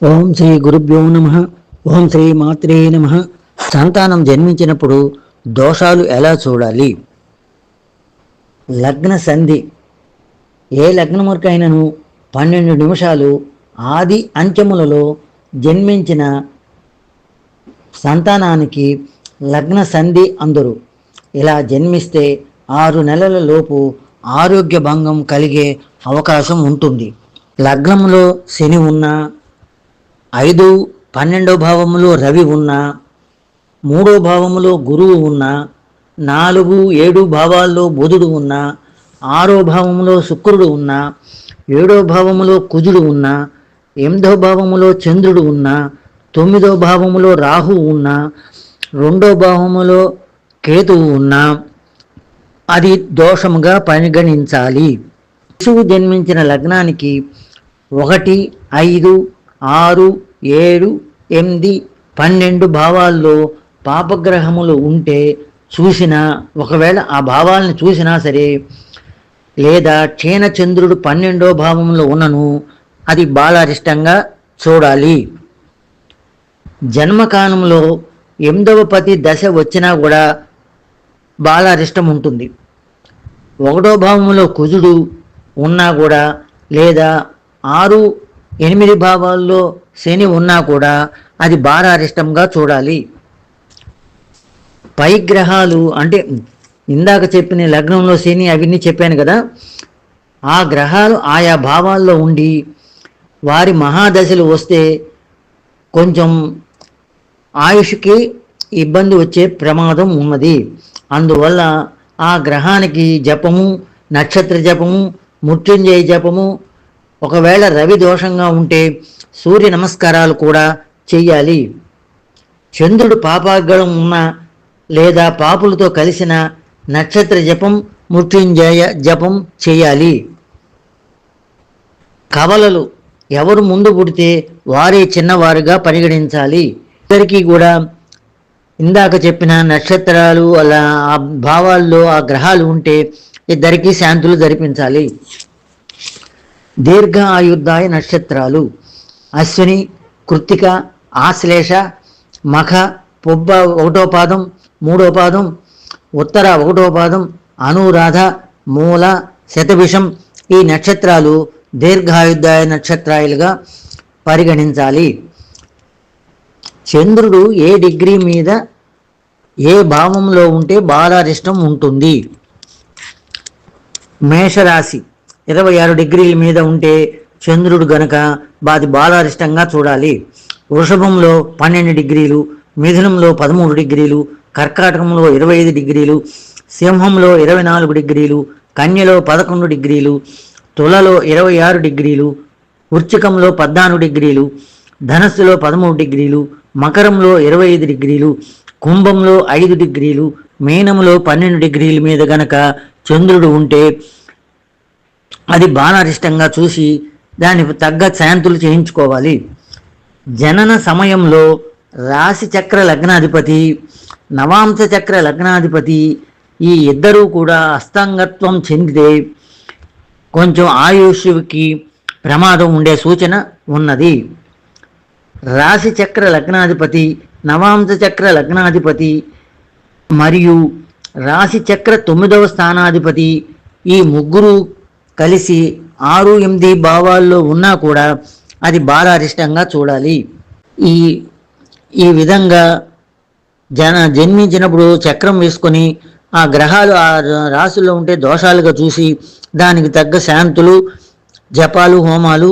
ఓం శ్రీ గురుభ్యో నమ. ఓం శ్రీ మాత్రే నమ. సంతానం జన్మించినప్పుడు దోషాలు ఎలా చూడాలి? లగ్న సంధి. ఏ లగ్నమురికైనను పన్నెండు నిమిషాలు ఆది అంచెములలో జన్మించిన సంతానానికి లగ్న సంధి అందరు. ఇలా జన్మిస్తే ఆరు నెలల లోపు ఆరోగ్య భంగం కలిగే అవకాశం ఉంటుంది. లగ్నంలో శని ఉన్నా ఐదు పన్నెండో భావములో రవి ఉన్నా మూడో భావములో గురువు ఉన్నా నాలుగు ఏడు భావాల్లో బుధుడు ఉన్నా ఆరో భావములో శుక్రుడు ఉన్నా ఏడో భావములో కుజుడు ఉన్నా ఎనిమిదో భావములో చంద్రుడు ఉన్నా తొమ్మిదో భావములో రాహు ఉన్నా రెండో భావములో కేతువు ఉన్నా. అది దోషముగా పరిగణించాలి. శిశువు జన్మించిన లగ్నానికి ఒకటి ఐదు ఆరు ఏడు ఎనిమిది పన్నెండు భావాల్లో పాపగ్రహములు ఉంటే చూసినా ఒకవేళ ఆ భావాలను చూసినా సరే లేదా క్షీణచంద్రుడు పన్నెండో భావంలో ఉన్నను అది బాలారిష్టంగా చూడాలి. జన్మకాలంలో ఎనిమిదవ పతి దశ వచ్చినా కూడా బాలారిష్టం ఉంటుంది. ఒకటో భావంలో కుజుడు ఉన్నా కూడా లేదా ఆరు ఎనిమిది భావాల్లో శని ఉన్నా కూడా అది బాలారిష్టంగా చూడాలి. పై గ్రహాలు అంటే ఇందాక చెప్పిన లగ్నంలో శని అవన్నీ చెప్పాను కదా ఆ గ్రహాలు ఆయా భావాల్లో ఉండి వారి మహాదశలు వస్తే కొంచెం ఆయుష్కి ఇబ్బంది వచ్చే ప్రమాదం ఉన్నది. అందువల్ల ఆ గ్రహానికి జపము నక్షత్ర జపము మృత్యుంజయ జపము ఒకవేళ రవి దోషంగా ఉంటే సూర్య నమస్కారాలు కూడా చెయ్యాలి. చంద్రుడు పాపాగ్రహం ఉన్న లేదా పాపులతో కలిసిన నక్షత్ర జపం మృత్యుంజయ జపం చేయాలి కవలలు ఎవరు ముందు పుడితే వారే చిన్నవారుగా పరిగణించాలి. ఇద్దరికీ కూడా ఇందాక చెప్పిన నక్షత్రాలు అలా ఆ భావాల్లో ఆ గ్రహాలు ఉంటే ఇద్దరికీ శాంతులు జరిపించాలి. దీర్ఘ ఆయుర్దాయ నక్షత్రాలు. అశ్విని కృత్తిక ఆశ్లేష మఖ పొబ్బ ఒకటో పాదం మూడో పాదం ఉత్తర ఒకటో పాదం అనురాధ మూల శతభిషం ఈ నక్షత్రాలు దీర్ఘాయుద్ధాయ నక్షత్రాలుగా పరిగణించాలి. చంద్రుడు ఏ డిగ్రీ మీద ఏ భావంలో ఉంటే బాలారిష్టం ఉంటుంది? మేషరాశి. ఇరవై ఆరు డిగ్రీల మీద ఉంటే చంద్రుడు గనక బాది బాలారిష్టంగా చూడాలి. వృషభంలో పన్నెండు డిగ్రీలు మిథునంలో పదమూడు డిగ్రీలు కర్కాటకంలో ఇరవై ఐదు డిగ్రీలు సింహంలో ఇరవై నాలుగు డిగ్రీలు కన్యలో పదకొండు డిగ్రీలు తులలో ఇరవై ఆరు డిగ్రీలు వృచ్చికంలో పద్నాలుగు డిగ్రీలు ధనస్సులో పదమూడు డిగ్రీలు మకరంలో ఇరవై ఐదు డిగ్రీలు కుంభంలో ఐదు డిగ్రీలు మీనంలో పన్నెండు డిగ్రీల మీద గనక చంద్రుడు ఉంటే అది బాణరిష్టంగా చూసి దానికి తగ్గ శాంతులు చేయించుకోవాలి. జనన సమయంలో రాశి చక్ర లగ్నాధిపతి నవాంశ చక్ర లగ్నాధిపతి ఈ ఇద్దరూ కూడా అస్తంగత్వం చెందితే కొంచెం ఆయుష్కి ప్రమాదం ఉండే సూచన ఉన్నది. రాశి చక్ర లగ్నాధిపతి నవాంశ చక్ర లగ్నాధిపతి మరియు రాశి చక్ర తొమ్మిదవ స్థానాధిపతి ఈ ముగ్గురు కలిసి ఆరు ఎనిమిది భావాల్లో ఉన్నా కూడా అది బాలారిష్టంగా చూడాలి. ఈ ఈ విధంగా జన జన్మించినప్పుడు చక్రం వేసుకొని ఆ గ్రహాలు ఆ రాశుల్లో ఉంటే దోషాలుగా చూసి దానికి తగ్గ శాంతులు జపాలు హోమాలు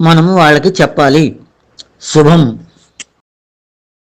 మనము వాళ్ళకి చెప్పాలి. శుభం.